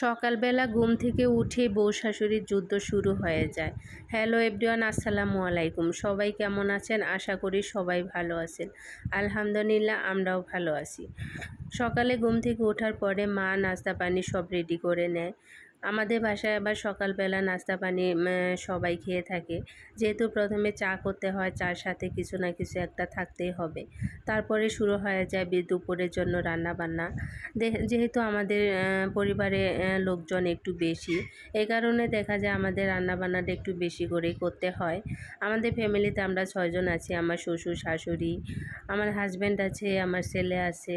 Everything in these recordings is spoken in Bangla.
সকালবেলা ঘুম থেকে উঠে বউ শাশুড়ির যুদ্ধ শুরু হয়ে যায়। হ্যালো এভরিওয়ান, আসসালামু আলাইকুম। সবাই কেমন আছেন? আশা করি সবাই ভালো আছেন। আলহামদুলিল্লাহ, আমরাও ভালো আছি। সকালে ঘুম থেকে ওঠার পরে মা নাস্তা পানি সব রেডি করে নেয়। আমাদের বাসায় আবার সকালবেলা নাস্তা পানি সবাই খেয়ে থাকে। যেহেতু প্রথমে চা করতে হয়, চার সাথে কিছু না কিছু একটা থাকতেই হবে। তারপরে শুরু হয়ে যায় দুপুরের জন্য রান্না বান্না যেহেতু আমাদের পরিবারে লোকজন একটু বেশি এই কারণে দেখা যায় আমাদের রান্না বান্নাটা একটু বেশি করেই করতে হয়। আমাদের ফ্যামিলিতে আমরা ছয়জন আছি, আমার শ্বশুর, শাশুড়ি, আমার হাজব্যান্ড আছে, আমার ছেলে আছে।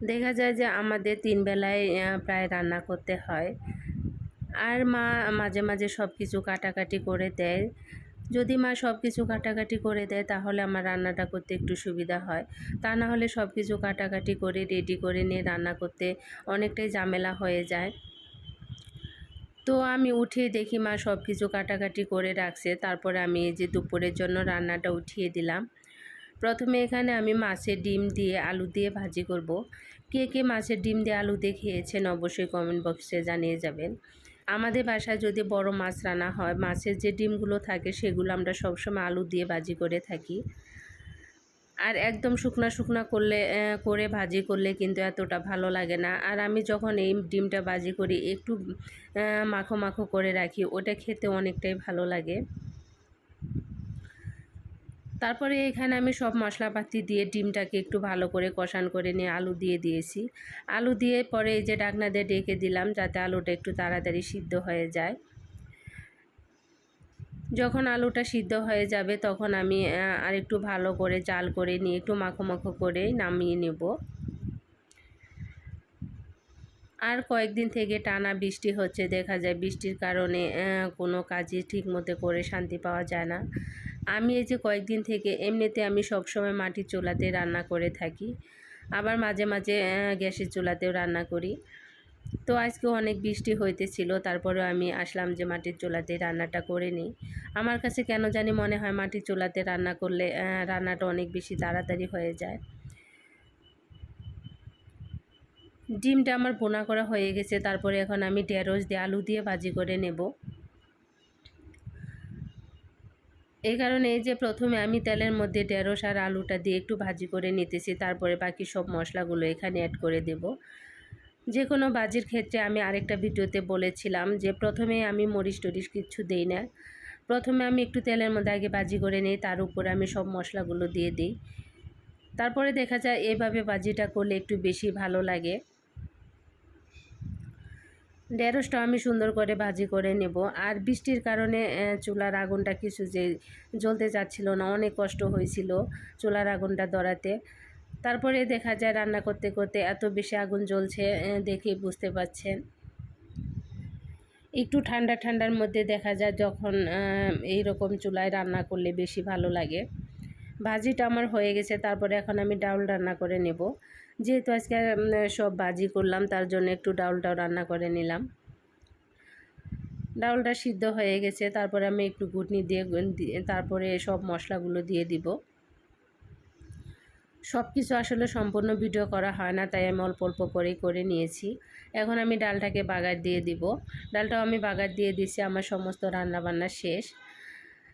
দেখা যায় যে আমাদের তিন বেলায় প্রায় রান্না করতে হয়। আর মা মাঝে মাঝে সব কিছু কাটাকাটি করে দেয়। যদি মা সব কিছু কাটাকাটি করে দেয়, তাহলে আমার রান্নাটা করতে একটু সুবিধা হয়। তা না হলে সব কিছু কাটাকাটি করে রেডি করে নিয়ে রান্না করতে অনেকটাই ঝামেলা হয়ে যায়। তো আমি উঠে দেখি মা সব কিছু কাটাকাটি করে রাখছে। তারপরে আমি এই যে দুপুরের জন্য রান্নাটা উঠিয়ে দিলাম। প্রথমে এখানে আমি মাছের ডিম দিয়ে আলু দিয়ে ভাজি করব। কে কে মাছের ডিম দিয়ে আলু দিয়ে খেয়েছেন অবশ্যই কমেন্ট বক্সে জানিয়ে যাবেন। আমাদের বাসায় যদি বড় মাছ রান্না হয়, মাছের যে ডিমগুলো থাকে সেগুলো আমরা সবসময় আলু দিয়ে ভাজি করে থাকি। আর একদম শুকনা শুকনা করলে করে ভাজি করলে কিন্তু এতটা ভালো লাগে না। আর আমি যখন এই ডিমটা ভাজি করি, একটু মাখো মাখো করে রাখি, ওটা খেতে অনেকটাই ভালো লাগে। তারপরে এখানে আমি সব মশলাপাতি দিয়ে ডিমটাকে একটু ভালো করে কষান করে নিয়ে আলু দিয়ে দিয়েছি। আলু দিয়ে পরে এই যে ডাকনা দিয়ে ডেকে দিলাম যাতে আলুটা একটু তাড়াতাড়ি সিদ্ধ হয়ে যায়। যখন আলুটা সিদ্ধ হয়ে যাবে তখন আমি আর একটু ভালো করে জাল করে নিয়ে একটু মাখো মাখো করে নামিয়ে নেব। আর কয়েকদিন থেকে টানা বৃষ্টি হচ্ছে, দেখা যায় বৃষ্টির কারণে কোনো কাজই ঠিক মতো করে শান্তি পাওয়া যায় না। আমি এই যে কয়েকদিন থেকে এমনিতে আমি সবসময় মাটির চুলাতে রান্না করে থাকি। আবার মাঝে মাঝে গ্যাসের চুলাতেও রান্না করি। তো আজকে অনেক বৃষ্টি হইতেছিল তারপরে আমি আসলাম যে মাটির চুলাতে রান্নাটা করে নিই। আমার কাছে কেন জানি মনে হয় মাটির চুলাতে রান্না করলে রান্নাটা অনেক বেশি তাড়াতাড়ি হয়ে যায়। ডিমটা আমার বোনা করা হয়ে গেছে, তারপরে এখন আমি ঢেঁড়স দিয়ে আলু দিয়ে ভাজি করে নেব। এই কারণে এই যে প্রথমে আমি তেলের মধ্যে ঢেঁড়স আর আলুটা দিয়ে একটু ভাজি করে নিতেছি, তারপরে বাকি সব মশলাগুলো এখানে অ্যাড করে দেব। যে কোনো বাজির ক্ষেত্রে আমি আরেকটা ভিডিওতে বলেছিলাম যে প্রথমে আমি মরিচ টরিচ কিছু দেই না। প্রথমে আমি একটু তেলের মধ্যে আগে বাজি করে নিই, তার উপরে আমি সব মশলাগুলো দিয়ে দিই। তারপরে দেখা যায় এভাবে বাজিটা করলে একটু বেশি ভালো লাগে। ঢেঁড়সটা আমি সুন্দর করে ভাজি করে নেব। আর বৃষ্টির কারণে চুলার আগুনটা কিছু যে জ্বলতে যাচ্ছিল না, অনেক কষ্ট হয়েছিল চুলার আগুনটা ধরাতে। তারপরে দেখা যায় রান্না করতে করতে এত বেশি আগুন জ্বলছে দেখেই বুঝতে পারছেন। একটু ঠান্ডা ঠান্ডার মধ্যে দেখা যায় যখন এই রকম চুলায় রান্না করলে বেশি ভালো লাগে। ভাজিটা আমার হয়ে গেছে, তারপরে এখন আমি ডাউল রান্না করে নেব। যেহেতু আজকে সব ভাজি করলাম, তার জন্য একটু ডাউলটাও রান্না করে নিলাম। ডাউলটা সিদ্ধ হয়ে গেছে, তারপরে আমি একটু ঘুটনি দিয়ে, তারপরে সব মশলাগুলো দিয়ে দিব। সব কিছু আসলে সম্পূর্ণ ভিডিও করা হয় না, তাই আমি অল্প অল্প করেই করে নিয়েছি। এখন আমি ডালটাকে বাগার দিয়ে দিব। ডালটাও আমি বাগার দিয়ে দিছি আমার সমস্ত রান্না বান্না শেষ।